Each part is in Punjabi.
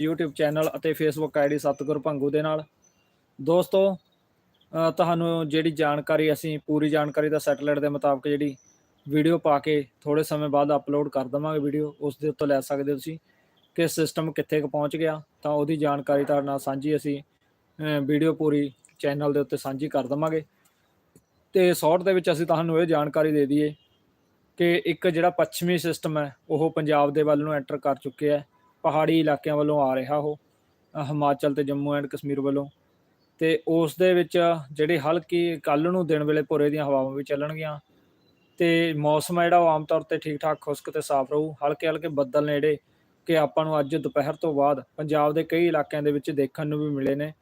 YouTube ਚੈਨਲ ਅਤੇ Facebook ਆਈਡੀ ਸਤਗੁਰ ਭੰਗੂ ਦੇ ਨਾਲ। ਦੋਸਤੋ ਤੁਹਾਨੂੰ ਜਿਹੜੀ ਜਾਣਕਾਰੀ, ਅਸੀਂ ਪੂਰੀ ਜਾਣਕਾਰੀ ਦਾ ਸੈਟੇਲਾਈਟ ਦੇ ਮੁਤਾਬਕ ਜਿਹੜੀ ਵੀਡੀਓ ਪਾ ਕੇ ਥੋੜੇ ਸਮੇਂ ਬਾਅਦ ਅਪਲੋਡ ਕਰ ਦਵਾਂਗੇ ਵੀਡੀਓ ਉਸ ਦੇ ਉੱਤੇ ਲੈ ਸਕਦੇ ਹੋ ਤੁਸੀਂ। ਕਿ ਸਿਸਟਮ ਕਿੱਥੇ ਕੁ ਪਹੁੰਚ ਗਿਆ, ਤਾਂ ਉਹਦੀ ਜਾਣਕਾਰੀ ਤੁਹਾਡੇ ਨਾਲ ਸਾਂਝੀ ਅਸੀਂ ਵੀਡੀਓ ਪੂਰੀ ਚੈਨਲ ਦੇ ਉੱਤੇ ਸਾਂਝੀ ਕਰ ਦਵਾਂਗੇ। ਤੇ ਸ਼ਾਰਟ ਦੇ ਵਿੱਚ ਅਸੀਂ ਤੁਹਾਨੂੰ ਇਹ ਜਾਣਕਾਰੀ ਦੇ ਦਈਏ ਕਿ ਇੱਕ ਜਿਹੜਾ ਪੱਛਮੀ ਸਿਸਟਮ ਹੈ, ਉਹ ਪੰਜਾਬ ਦੇ ਵੱਲ ਨੂੰ ਐਂਟਰ ਕਰ ਚੁੱਕਿਆ ਹੈ। ਪਹਾੜੀ ਇਲਾਕਿਆਂ ਵੱਲੋਂ ਆ ਰਿਹਾ ਉਹ ਹਿਮਾਚਲ ਤੇ ਜੰਮੂ ਐਂਡ ਕਸ਼ਮੀਰ ਵੱਲੋਂ। ਤੇ ਉਸ ਦੇ ਵਿੱਚ ਜਿਹੜੇ ਹਲਕੀ ਕੱਲ ਨੂੰ ਦਿਨ ਵੇਲੇ ਭੋਰੇ ਦੀਆਂ ਹਵਾਵਾਂ ਵੀ ਚੱਲਣਗੀਆਂ। ਤੇ ਮੌਸਮ ਹੈ ਜਿਹੜਾ ਉਹ ਆਮ ਤੌਰ ਤੇ ਠੀਕ ਠਾਕ ਖੁਸ਼ਕ ਤੇ ਸਾਫ਼ ਰਹੂ। ਹਲਕੇ ਹਲਕੇ ਬੱਦਲ ਨੇ ਜਿਹੜੇ ਕਿ ਆਪਾਂ ਨੂੰ ਅੱਜ ਦੁਪਹਿਰ ਤੋਂ ਬਾਅਦ ਪੰਜਾਬ ਦੇ ਕਈ ਇਲਾਕਿਆਂ ਦੇ ਵਿੱਚ ਦੇਖਣ ਨੂੰ ਵੀ ਮਿਲੇ ਨੇ।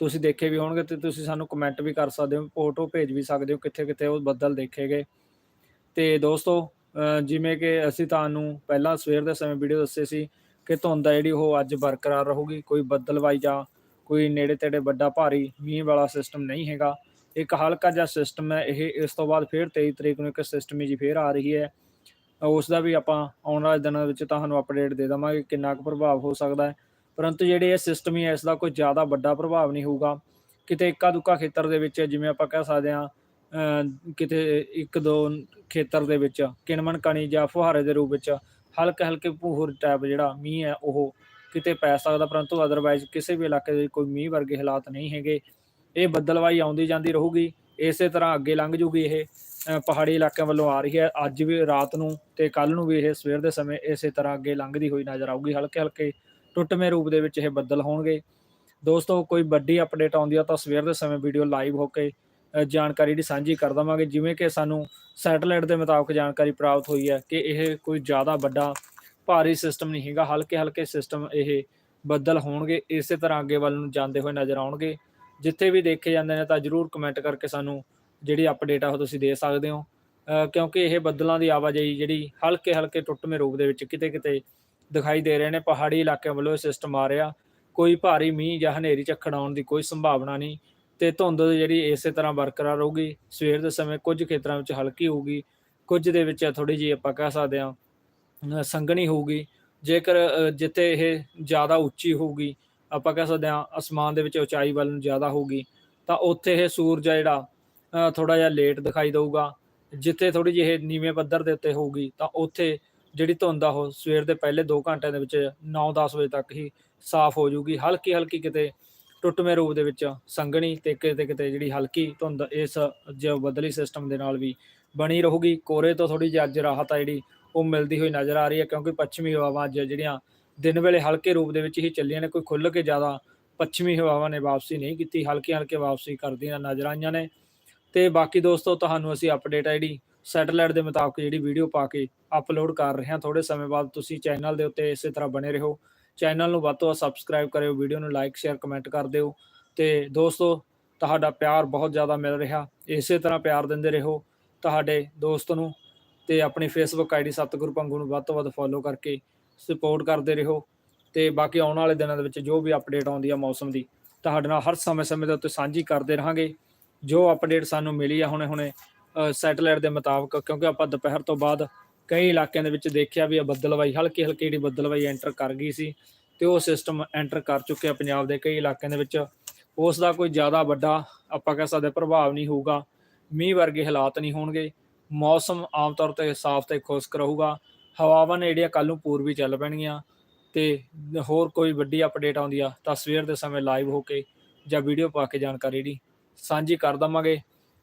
ਤੁਸੀਂ ਦੇਖੇ ਵੀ ਹੋਣਗੇ ਤੇ ਤੁਸੀਂ ਸਾਨੂੰ ਕਮੈਂਟ ਵੀ ਕਰ ਸਕਦੇ ਹੋ ਫੋਟੋ ਭੇਜ ਵੀ ਸਕਦੇ ਹੋ ਕਿੱਥੇ ਕਿੱਥੇ ਉਹ ਬੱਦਲ ਦੇਖੇ ਗਏ। ਤੇ ਦੋਸਤੋ ਜਿਵੇਂ ਕਿ ਅਸੀਂ ਤੁਹਾਨੂੰ ਪਹਿਲਾਂ ਸਵੇਰ ਦੇ ਸਮੇਂ ਵੀਡੀਓ ਦੱਸੇ ਸੀ ਕਿ ਧੁੰਦ ਆ ਜਿਹੜੀ, ਉਹ ਅੱਜ ਬਰਕਰਾਰ ਰਹੂਗੀ। ਕੋਈ ਬੱਦਲਵਾਈ ਜਾਂ ਕੋਈ ਨੇੜੇ ਤੇੜੇ ਵੱਡਾ ਭਾਰੀ ਮੀਂਹ ਵਾਲਾ ਸਿਸਟਮ ਨਹੀਂ ਹੈਗਾ। ਇੱਕ ਹਲਕਾ ਜਿਹਾ ਸਿਸਟਮ ਹੈ, ਇਹ ਇਸ ਤੋਂ ਬਾਅਦ ਫਿਰ 23 ਤਰੀਕ ਨੂੰ ਇੱਕ ਸਿਸਟਮ ਜੀ ਫੇਰ ਆ ਰਹੀ ਹੈ। ਉਸ ਦਾ ਵੀ ਆਪਾਂ ਆਉਣ ਵਾਲੇ ਦਿਨਾਂ ਵਿੱਚ ਤੁਹਾਨੂੰ ਅਪਡੇਟ ਦੇ ਦਵਾਂਗੇ ਕਿੰਨਾ ਕੁ ਪ੍ਰਭਾਵ ਹੋ ਸਕਦਾ ਹੈ। ਪਰੰਤੂ ਜਿਹੜੇ ਇਹ ਸਿਸਟਮ ਹੀ ਹੈ, ਇਸ ਦਾ ਕੋਈ ਜ਼ਿਆਦਾ ਵੱਡਾ ਪ੍ਰਭਾਵ ਨਹੀਂ ਹੋਊਗਾ। ਕਿਤੇ ਇੱਕਾ ਦੁੱਕਾ ਖੇਤਰ ਦੇ ਵਿੱਚ, ਜਿਵੇਂ ਆਪਾਂ ਕਹਿ ਸਕਦੇ ਹਾਂ ਕਿਤੇ ਇੱਕ ਦੋ ਖੇਤਰ ਦੇ ਵਿੱਚ ਕਿਣਮਣ ਕਣੀ ਜਾਂ ਫੁਹਾਰੇ ਦੇ ਰੂਪ ਵਿੱਚ ਹਲਕੇ ਹਲਕੇ ਭੂਰ ਟੈਪ ਜਿਹੜਾ ਮੀਂਹ ਹੈ, ਉਹ ਕਿਤੇ ਪੈ ਸਕਦਾ, ਪਰੰਤੂ ਅਦਰਵਾਈਜ਼ ਕਿਸੇ ਵੀ ਇਲਾਕੇ ਦੇ ਕੋਈ ਮੀਂਹ ਵਰਗੇ ਹਾਲਾਤ ਨਹੀਂ ਹੈਗੇ। ਇਹ ਬੱਦਲਵਾਈ ਆਉਂਦੀ ਜਾਂਦੀ ਰਹੂਗੀ, ਇਸੇ ਤਰ੍ਹਾਂ ਅੱਗੇ ਲੰਘ ਜੂਗੀ ਇਹ ਪਹਾੜੀ ਇਲਾਕਿਆਂ ਵੱਲੋਂ ਆ ਰਹੀ ਹੈ। ਅੱਜ ਵੀ, ਰਾਤ ਨੂੰ ਤੇ ਕੱਲ ਨੂੰ ਵੀ ਇਹ ਸਵੇਰ ਦੇ ਸਮੇਂ ਇਸੇ ਤਰ੍ਹਾਂ ਅੱਗੇ ਲੰਘਦੀ ਹੋਈ ਨਜ਼ਰ ਆਊਗੀ। ਹਲਕੇ ਹਲਕੇ ਟੁੱਟਵੇਂ ਰੂਪ ਦੇ ਵਿੱਚ ਇਹ ਬੱਦਲ ਹੋਣਗੇ। ਦੋਸਤੋ, ਕੋਈ ਵੱਡੀ ਅਪਡੇਟ ਆਉਂਦੀ ਆ ਤਾਂ ਸਵੇਰ ਦੇ ਸਮੇਂ ਵੀਡੀਓ ਲਾਈਵ ਹੋ ਕੇ ਜਾਣਕਾਰੀ ਦੀ ਸਾਂਝੀ ਕਰ ਦਵਾਂਗੇ। ਜਿਵੇਂ ਕਿ ਸਾਨੂੰ ਸੈਟੇਲਾਈਟ ਦੇ ਮੁਤਾਬਕ ਜਾਣਕਾਰੀ ਪ੍ਰਾਪਤ ਹੋਈ ਹੈ ਕਿ ਇਹ ਕੋਈ ਜ਼ਿਆਦਾ ਵੱਡਾ ਭਾਰੀ ਸਿਸਟਮ ਨਹੀਂ ਹੈਗਾ। ਹਲਕੇ ਹਲਕੇ ਸਿਸਟਮ ਇਹ ਬੱਦਲ ਹੋਣਗੇ। ਇਸੇ ਤਰ੍ਹਾਂ ਅੱਗੇ ਵੱਲ ਨੂੰ ਜਾਂਦੇ ਹੋਏ ਨਜ਼ਰ ਆਉਣਗੇ। ਜਿੱਥੇ ਵੀ ਦੇਖੇ ਜਾਂਦੇ ਨੇ ਤਾਂ ਜਰੂਰ ਕਮੈਂਟ ਕਰਕੇ ਸਾਨੂੰ ਜਿਹੜੀ ਅਪਡੇਟ ਆ ਉਹ ਤੁਸੀਂ ਦੇ ਸਕਦੇ ਹੋ। ਕਿਉਂਕਿ ਇਹ ਬੱਦਲਾਂ ਦੀ ਆਵਾਜਾਈ ਜਿਹੜੀ ਹਲਕੇ ਹਲਕੇ ਟੁੱਟਵੇਂ ਰੂਪ ਦੇ ਵਿੱਚ ਕਿਤੇ ਕਿਤੇ ਦਿਖਾਈ ਦੇ ਰਹੇ ਨੇ। ਪਹਾੜੀ ਇਲਾਕਿਆਂ ਵੱਲੋਂ ਇਹ ਸਿਸਟਮ ਆ ਰਿਹਾ। ਕੋਈ ਭਾਰੀ ਮੀਂਹ ਜਾਂ ਹਨੇਰੀ ਝੱਖੜ ਆਉਣ ਦੀ ਕੋਈ ਸੰਭਾਵਨਾ ਨਹੀਂ। ਤੇ ਧੁੰਦ ਜਿਹੜੀ ਇਸੇ ਤਰ੍ਹਾਂ ਬਰਕਰਾਰ ਰਹੂਗੀ। ਸਵੇਰ ਦੇ ਸਮੇਂ ਕੁਝ ਖੇਤਰਾਂ ਵਿੱਚ ਹਲਕੀ ਹੋਊਗੀ। ਕੁਝ ਦੇ ਵਿੱਚ ਥੋੜੀ ਜਿਹੀ ਆਪਾਂ ਕਹਿ ਸਕਦੇ ਹਾਂ ਸੰਘਣੀ ਹੋਊਗੀ। ਜੇਕਰ ਜਿੱਥੇ ਇਹ ਜ਼ਿਆਦਾ ਉੱਚੀ ਹੋਊਗੀ, ਆਪਾਂ ਕਹਿ ਸਕਦੇ ਹਾਂ ਅਸਮਾਨ ਦੇ ਵਿੱਚ ਉਚਾਈ ਵੱਲ ਨੂੰ ਜ਼ਿਆਦਾ ਹੋਊਗੀ, ਤਾਂ ਉੱਥੇ ਇਹ ਸੂਰਜ ਜਿਹੜਾ ਥੋੜਾ ਜਿਹਾ ਲੇਟ ਦਿਖਾਈ ਦੇਊਗਾ। ਜਿੱਥੇ ਥੋੜੀ ਜਿਹੀ ਇਹ ਨੀਵੇਂ ਪੱਧਰ ਦੇ ਉੱਤੇ ਹੋਊਗੀ, ਤਾਂ ਉੱਥੇ ਜਿਹੜੀ ਧੁੰਦ ਆ ਉਹ ਸਵੇਰ ਦੇ ਪਹਿਲੇ 2 ਘੰਟਿਆਂ ਦੇ ਵਿੱਚ 9-10 ਵਜੇ ਤੱਕ ਹੀ ਸਾਫ਼ ਹੋ ਜੂਗੀ ਹਲਕੀ ਹਲਕੀ ਕਿਤੇ ਟੁੱਟਵੇਂ ਰੂਪ ਦੇ ਵਿੱਚ ਸੰਘਣੀ ਤੇ ਕਿਤੇ ਕਿਤੇ ਜਿਹੜੀ ਹਲਕੀ ਧੁੰਦ ਇਸ ਜੋ ਬਦਲੀ ਸਿਸਟਮ ਦੇ ਨਾਲ ਵੀ ਬਣੀ ਰਹੂਗੀ। ਕੋਰੇ ਤੋਂ ਥੋੜੀ ਜਿਹੀ ਅੱਜ ਰਾਹਤ ਆ ਜਿਹੜੀ, ਉਹ ਮਿਲਦੀ ਹੋਈ ਨਜ਼ਰ ਆ ਰਹੀ ਹੈ ਕਿਉਂਕਿ ਪੱਛਮੀ ਹਵਾਵਾਂ ਅੱਜ ਜਿਹੜੀਆਂ ਦਿਨ ਵੇਲੇ ਹਲਕੇ ਰੂਪ ਦੇ ਵਿੱਚ ਹੀ ਚੱਲੀਆਂ ਨੇ, ਕੋਈ ਖੁੱਲ੍ਹ ਕੇ ਜ਼ਿਆਦਾ ਪੱਛਮੀ ਹਵਾਵਾਂ ਨੇ ਵਾਪਸੀ ਨਹੀਂ ਕੀਤੀ, ਹਲਕੀ ਹਲਕੇ ਵਾਪਸੀ ਕਰਦੀਆਂ ਨਜ਼ਰ ਆਈਆਂ ਨੇ। ਤੇ ਬਾਕੀ ਦੋਸਤੋ, ਤੁਹਾਨੂੰ ਅਸੀਂ ਅਪਡੇਟ ਆ ਜਿਹੜੀ ਸੈਟਲਾਈਟ ਦੇ ਮੁਤਾਬਕ ਜਿਹੜੀ ਵੀਡੀਓ ਪਾ ਕੇ ਅਪਲੋਡ ਕਰ ਰਹੇ ਹਾਂ। ਥੋੜੇ ਸਮੇਂ ਬਾਅਦ ਤੁਸੀਂ ਚੈਨਲ ਦੇ ਉੱਤੇ ਇਸੇ ਤਰ੍ਹਾਂ ਬਣੇ ਰਹੋ। ਚੈਨਲ ਨੂੰ ਵੱਧ ਤੋਂ ਵੱਧ ਸਬਸਕ੍ਰਾਈਬ ਕਰਿਓ ਵੀਡੀਓ ਨੂੰ ਲਾਈਕ ਸ਼ੇਅਰ ਕਮੈਂਟ ਕਰ ਦਿਓ। ਤੇ ਦੋਸਤੋ, ਤੁਹਾਡਾ ਪਿਆਰ ਬਹੁਤ ਜ਼ਿਆਦਾ ਮਿਲ ਰਿਹਾ। ਇਸੇ ਤਰ੍ਹਾਂ ਪਿਆਰ ਦਿੰਦੇ ਰਹੋ ਤੁਹਾਡੇ ਦੋਸਤ ਨੂੰ ਤੇ ਆਪਣੀ ਫੇਸਬੁੱਕ ਆਈਡੀ ਸਤਿਗੁਰੂ ਪੰਗੂ ਨੂੰ ਵੱਧ ਤੋਂ ਵੱਧ ਫੋਲੋ ਕਰਕੇ ਸਪੋਰਟ ਕਰਦੇ ਰਹੋ। ਤੇ ਬਾਕੀ ਆਉਣ ਵਾਲੇ ਦਿਨਾਂ ਦੇ ਵਿੱਚ ਜੋ ਵੀ ਅਪਡੇਟ ਆਉਂਦੀ ਆ ਮੌਸਮ ਦੀ, ਤੁਹਾਡੇ ਨਾਲ ਹਰ ਸਮੇਂ-ਸਮੇਂ ਦੇ ਉੱਤੇ ਸਾਂਝੀ ਕਰਦੇ ਰਹਾਂਗੇ। ਜੋ ਅਪਡੇਟ ਸਾਨੂੰ ਮਿਲੀ ਆ ਹੁਣੇ-ਹੁਣੇ ਸੈਟੇਲਾਈਟ ਦੇ ਮੁਤਾਬਕ, ਕਿਉਂਕਿ ਆਪਾਂ ਦੁਪਹਿਰ ਤੋਂ ਬਾਅਦ ਕਈ ਇਲਾਕਿਆਂ ਦੇ ਵਿੱਚ ਦੇਖਿਆ ਵੀ ਆ ਬੱਦਲਵਾਈ ਹਲਕੀ ਹਲਕੀ ਜਿਹੜੀ ਬੱਦਲਵਾਈ ਐਂਟਰ ਕਰ ਗਈ ਸੀ ਤੇ ਉਹ ਸਿਸਟਮ ਐਂਟਰ ਕਰ ਚੁੱਕਿਆ ਪੰਜਾਬ ਦੇ ਕਈ ਇਲਾਕਿਆਂ ਦੇ ਵਿੱਚ। ਉਸ ਦਾ ਕੋਈ ਜ਼ਿਆਦਾ ਵੱਡਾ ਆਪਾਂ ਕਹਿ ਸਕਦੇ ਪ੍ਰਭਾਵ ਨਹੀਂ ਹੋਊਗਾ, ਮੀਂਹ ਵਰਗੇ ਹਾਲਾਤ ਨਹੀਂ ਹੋਣਗੇ, ਮੌਸਮ ਆਮ ਤੌਰ ਤੇ ਸਾਫ਼ ਤੇ ਖੁਸ਼ਕ ਰਹੂਗਾ, ਹਵਾਵਾਂ ਨੇ ਜਿਹੜੀਆਂ ਕੱਲ ਨੂੰ ਪੂਰਬੀ ਚੱਲ ਪੈਣਗੀਆਂ ਤੇ ਹੋਰ ਕੋਈ ਵੱਡੀ ਅਪਡੇਟ ਆਉਂਦੀ ਆ ਤਾਂ ਸਵੇਰ ਦੇ ਸਮੇਂ ਲਾਈਵ ਹੋ ਕੇ ਜਾਂ ਵੀਡੀਓ ਪਾ ਕੇ ਜਾਣਕਾਰੀ ਜਿਹੜੀ ਸਾਂਝੀ ਕਰ ਦਵਾਂਗੇ।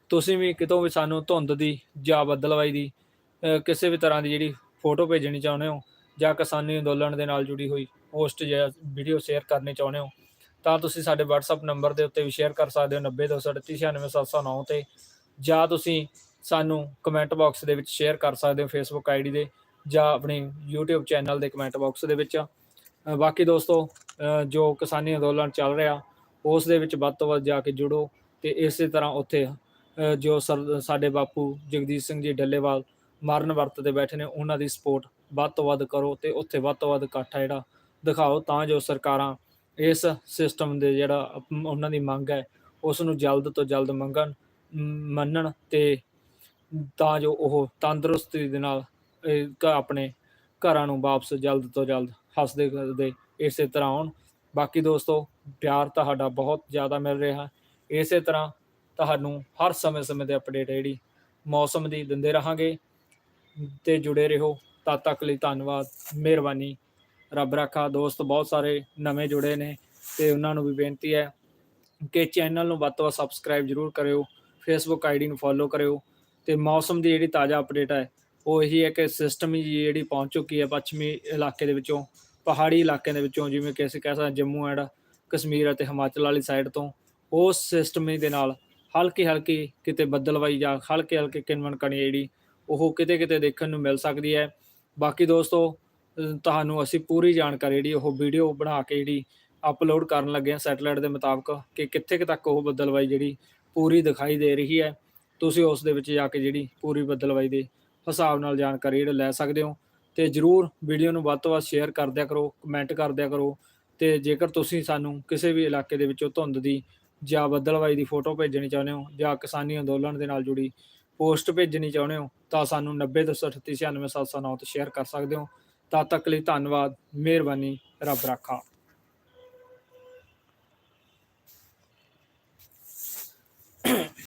ਤੁਸੀਂ ਵੀ ਕਿਤੋਂ ਵੀ ਸਾਨੂੰ ਧੁੰਦ ਦੀ ਜਾਂ ਬੱਦਲਵਾਈ ਦੀ ਕਿਸੇ ਵੀ ਤਰ੍ਹਾਂ ਦੀ ਜਿਹੜੀ ਫੋਟੋ ਭੇਜਣੀ ਚਾਹੁੰਦੇ ਹੋ ਜਾਂ ਕਿਸਾਨੀ ਅੰਦੋਲਨ ਦੇ ਨਾਲ ਜੁੜੀ ਹੋਈ ਪੋਸਟ ਜਾਂ ਵੀਡੀਓ ਸ਼ੇਅਰ ਕਰਨੀ ਚਾਹੁੰਦੇ ਹੋ, ਤਾਂ ਤੁਸੀਂ ਸਾਡੇ WhatsApp ਨੰਬਰ ਦੇ ਉੱਤੇ ਵੀ ਸ਼ੇਅਰ ਕਰ ਸਕਦੇ ਹੋ 9023396709 ਤੇ, ਜਾਂ ਤੁਸੀਂ ਸਾਨੂੰ ਕਮੈਂਟ ਬਾਕਸ ਦੇ ਵਿੱਚ ਸ਼ੇਅਰ ਕਰ ਸਕਦੇ ਹੋ Facebook ਆਈਡੀ ਦੇ ਜਾਂ ਆਪਣੇ YouTube ਚੈਨਲ ਦੇ ਕਮੈਂਟ ਬਾਕਸ ਦੇ ਵਿੱਚ। ਬਾਕੀ ਦੋਸਤੋ ਜੋ ਕਿਸਾਨੀ ਅੰਦੋਲਨ ਚੱਲ ਰਿਹਾ, ਉਸ ਦੇ ਵਿੱਚ ਵੱਧ ਤੋਂ ਵੱਧ ਜਾ ਕੇ ਜੁੜੋ ਤੇ ਇਸੇ ਤਰ੍ਹਾਂ ਉੱਥੇ ਜੋ ਸਰ- ਸਾਡੇ ਬਾਪੂ ਜਗਦੀਸ਼ ਸਿੰਘ ਜੀ ਡੱਲੇਵਾਲ ਮਰਨ ਵਰਤਦੇ ਬੈਠੇ ਨੇ, ਉਹਨਾਂ ਦੀ ਸਪੋਰਟ ਵੱਧ ਤੋਂ ਵੱਧ ਕਰੋ ਤੇ ਉੱਥੇ ਵੱਧ ਤੋਂ ਵੱਧ ਇਕੱਠਾ ਜਿਹੜਾ, ਦਿਖਾਓ ਤਾਂ ਜੋ ਸਰਕਾਰਾਂ ਇਸ ਸਿਸਟਮ ਦੇ ਜਿਹੜਾ ਉਹਨਾਂ ਦੀ ਮੰਗ ਹੈ ਉਸ ਨੂੰ ਜਲਦ ਤੋਂ ਜਲਦ ਮੰਗਣ ਮੰਨਣ ਤੇ ਤਾਂ ਜੋ ਉਹ ਤੰਦਰੁਸਤੀ ਦੇ ਨਾਲ ਘ- ਆਪਣੇ ਘਰਾਂ ਨੂੰ ਵਾਪਸ ਜਲਦ ਤੋਂ ਜਲਦ ਹੱਸਦੇ ਕਰਦੇ ਇਸੇ ਤਰ੍ਹਾਂ ਆਉਣ। ਬਾਕੀ ਦੋਸਤੋ, ਪਿਆਰ ਤੁਹਾਡਾ ਬਹੁਤ ਜ਼ਿਆਦਾ ਮਿਲ ਰਿਹਾ। ਇਸੇ ਤਰ੍ਹਾਂ ਤੁਹਾਨੂੰ ਹਰ ਸਮੇਂ-ਸਮੇਂ ਦੇ ਅਪਡੇਟ ਜਿਹੜੀ ਮੌਸਮ ਦੀ ਦਿੰਦੇ ਰਹਾਂਗੇ। ਤੇ ਜੁੜੇ ਰਹੋ। ਤਦ ਤੱਕ ਲਈ ਧੰਨਵਾਦ। ਮਿਹਰਬਾਨੀ। ਰੱਬ ਰੱਖਾ। ਦੋਸਤ ਬਹੁਤ ਸਾਰੇ ਨਵੇਂ ਜੁੜੇ ਨੇ ਤੇ ਉਹਨਾਂ ਨੂੰ ਵੀ ਬੇਨਤੀ ਹੈ ਕਿ ਚੈਨਲ ਨੂੰ ਵੱਧ ਤੋਂ ਵੱਧ ਸਬਸਕ੍ਰਾਈਬ ਜਰੂਰ ਕਰਿਓ। ਫੇਸਬੁੱਕ ਆਈਡੀ ਨੂੰ ਫੋਲੋ ਕਰਿਓ ਤੇ ਮੌਸਮ ਦੀ ਜਿਹੜੀ ਤਾਜ਼ਾ ਅਪਡੇਟ ਹੈ, ਉਹ ਇਹੀ ਹੈ ਕਿ ਸਿਸਟਮ ਹੀ ਜਿਹੜੀ ਪਹੁੰਚ ਚੁੱਕੀ ਹੈ ਪੱਛਮੀ ਇਲਾਕੇ ਦੇ ਵਿੱਚੋਂ, ਪਹਾੜੀ ਇਲਾਕਿਆਂ ਦੇ ਵਿੱਚੋਂ, ਜਿਵੇਂ ਕਿ ਅਸੀਂ ਕਹਿ ਸਕਦੇ ਜੰਮੂ ਐਂਡ ਕਸ਼ਮੀਰ ਅਤੇ ਹਿਮਾਚਲ ਵਾਲੀ ਸਾਈਡ ਤੋਂ ਉਸ ਸਿਸਟਮ ਦੇ ਨਾਲ ਹਲਕੀ ਹਲਕੀ ਕਿਤੇ ਬੱਦਲਵਾਈ ਜਾਂ ਹਲਕੇ ਹਲਕੇ ਕਿਨਮਨ ਕਣੀ ਜਿਹੜੀ ਉਹ ਕਿਤੇ ਕਿਤੇ ਦੇਖਣ ਨੂੰ ਮਿਲ ਸਕਦੀ ਹੈ। ਬਾਕੀ ਦੋਸਤੋ ਤੁਹਾਨੂੰ ਅਸੀਂ ਪੂਰੀ ਜਾਣਕਾਰੀ ਜਿਹੜੀ ਉਹ ਵੀਡੀਓ ਬਣਾ ਕੇ ਜਿਹੜੀ ਅਪਲੋਡ ਕਰਨ ਲੱਗੇ ਹਾਂ ਸੈਟਲਾਈਟ ਦੇ ਮੁਤਾਬਕ ਕਿ ਕਿੱਥੇ ਤੱਕ ਉਹ ਬੱਦਲਵਾਈ ਜਿਹੜੀ ਪੂਰੀ ਦਿਖਾਈ ਦੇ ਰਹੀ ਹੈ। ਤੁਸੀਂ ਉਸ ਦੇ ਵਿੱਚ ਜਾ ਕੇ ਜਿਹੜੀ ਪੂਰੀ ਬੱਦਲਵਾਈ ਦੇ ਹਿਸਾਬ ਨਾਲ ਜਾਣਕਾਰੀ ਜਿਹੜਾ ਲੈ ਸਕਦੇ ਹੋ। ਤੇ ਜਰੂਰ ਵੀਡੀਓ ਨੂੰ ਵੱਧ ਤੋਂ ਵੱਧ ਸ਼ੇਅਰ ਕਰ ਦਿਆ ਕਰੋ ਕਮੈਂਟ ਕਰ ਦਿਆ ਕਰੋ। ਤੇ ਜੇਕਰ ਤੁਸੀਂ ਸਾਨੂੰ ਕਿਸੇ ਵੀ ਇਲਾਕੇ ਦੇ ਵਿੱਚੋਂ ਧੁੰਦ ਦੀ ਜਾਂ ਬੱਦਲਵਾਈ ਦੀ ਫੋਟੋ ਭੇਜਣੀ ਚਾਹੁੰਦੇ ਹੋ ਜਾਂ ਕਿਸਾਨੀ ਅੰਦੋਲਨ ਦੇ ਨਾਲ ਜੁੜੀ ਪੋਸਟ ਭੇਜਣੀ ਚਾਹੁੰਦੇ ਹੋ, ਤਾਂ ਸਾਨੂੰ 9028969709 ਤੇ ਸ਼ੇਅਰ ਕਰ ਸਕਦੇ ਹੋ। ਤਦ ਤੱਕ ਲਈ ਧੰਨਵਾਦ, ਮਿਹਰਬਾਨੀ, ਰੱਬ ਰਾਖਾ।